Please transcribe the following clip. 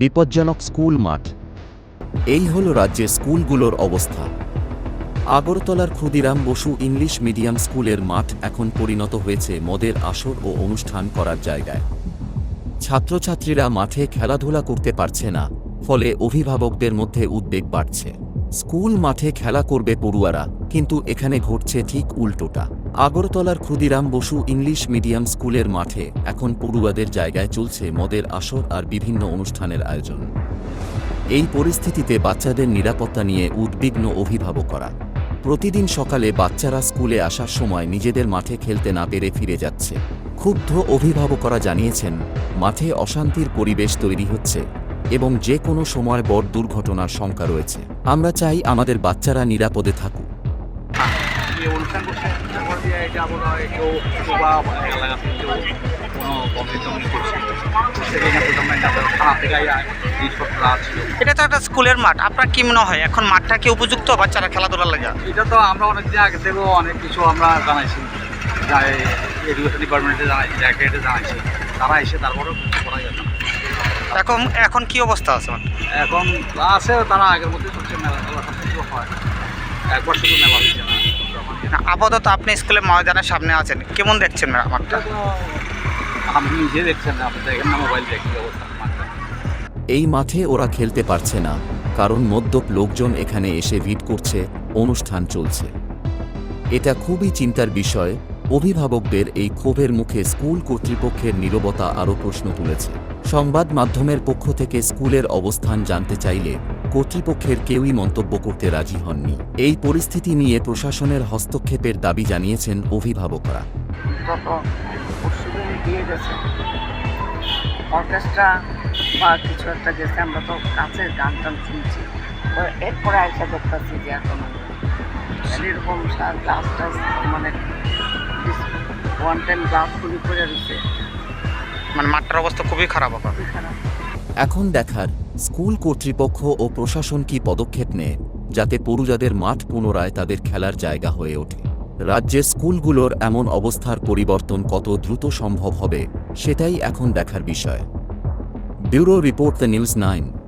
বিপজ্জনক স্কুল মাঠ। এই হল রাজ্যের স্কুলগুলোর অবস্থা। আগরতলার ক্ষুদিরাম বসু ইংলিশ মিডিয়াম স্কুলের মাঠ এখন পরিণত হয়েছে মদের আসর ও অনুষ্ঠান করার জায়গায়। ছাত্রছাত্রীরা মাঠে খেলাধুলা করতে পারছে না, ফলে অভিভাবকদের মধ্যে উদ্বেগ বাড়ছে। স্কুল মাঠে খেলা করবে পড়ুয়ারা, কিন্তু এখানে ঘটছে ঠিক উল্টোটা। আগরতলার ক্ষুদিরাম বসু ইংলিশ মিডিয়াম স্কুলের মাঠে এখন পড়ুয়াদের জায়গায় চলছে মদের আসর আর বিভিন্ন অনুষ্ঠানের আয়োজন। এই পরিস্থিতিতে বাচ্চাদের নিরাপত্তা নিয়ে উদ্বিগ্ন অভিভাবকরা। প্রতিদিন সকালে বাচ্চারা স্কুলে আসার সময় নিজেদের মাঠে খেলতে না পেরে ফিরে যাচ্ছে। ক্ষুব্ধ অভিভাবকরা জানিয়েছেন, মাঠে অশান্তির পরিবেশ তৈরি হচ্ছে এবং যে কোনো সময় বড় দুর্ঘটনার শঙ্কা রয়েছে। আমরা চাই আমাদের বাচ্চারা নিরাপদে থাকুক। যে অনুষ্ঠান করছে এটা মনে হয় কেউ বা এলাকাতে কেউ কোনো কমপ্লেন করছে এটা তো একটা স্কুলের মাঠ। আপনার কি মনে হয়? এখন মাঠটা কি উপযুক্ত বাচ্চারা খেলাধুলার লাগে? এটা তো আমরা অনেক দিন আগে থেকেও অনেক কিছু আমরা জানাইছি। এডুকেশন ডিপার্টমেন্টে জানাইছি জ্যাকেটে জানাইছি। তারা এসে তারপরেও কিছু করা যাবে না। এখন এখন কি অবস্থা আছে? এখন আছে তারা আগের মধ্যে চলছে মেলা মেলা সব কিছু হয়। একবার শুধু মেলা হচ্ছে না, আপাতত আপনি স্কুলে ময়দানের সামনে আছেন। কেমন দেখছেন মাঠটা আপনি? নিজে দেখছেন না মোবাইল দেখি অবস্থা এই মাঠে ওরা খেলতে পারছে না কারণ মদ্যপ লোকজন এখানে এসে ভিড় করছে অনুষ্ঠান চলছে। এটা খুবই চিন্তার বিষয় অভিভাবকদের এই ক্ষোভের মুখে স্কুল কর্তৃপক্ষের নীরবতা আরও প্রশ্ন তুলেছে। সংবাদ মাধ্যমের পক্ষ থেকে স্কুলের অবস্থান জানতে চাইলে কর্তৃপক্ষের কেউই মন্তব্য করতে রাজি হননি। এই পরিস্থিতি নিয়ে প্রশাসনের হস্তক্ষেপের দাবি জানিয়েছেন অভিভাবকরা। অর্কেস্ট্রা বা কিছু একটা গেছে আমরা তো গান টান শুনছি। এরপরে আইসা দেখতেছি যে এখন এরকম গ্লাস টাস মানে ওয়ান টাইম গ্লাস খুলি করে রয়েছে মানে মাঠটার অবস্থা খুবই খারাপ খুবই খারাপ। এখন দেখার স্কুল কর্তৃপক্ষ ও প্রশাসন কি পদক্ষেপ নেয়, যাতে পড়ুজাদের মাঠ পুনরায় তাদের খেলার জায়গা হয়ে ওঠে? রাজ্যের স্কুলগুলোর এমন অবস্থার পরিবর্তন কত দ্রুত সম্ভব হবে, সেটাই এখন দেখার বিষয়। Bureau report the news nine.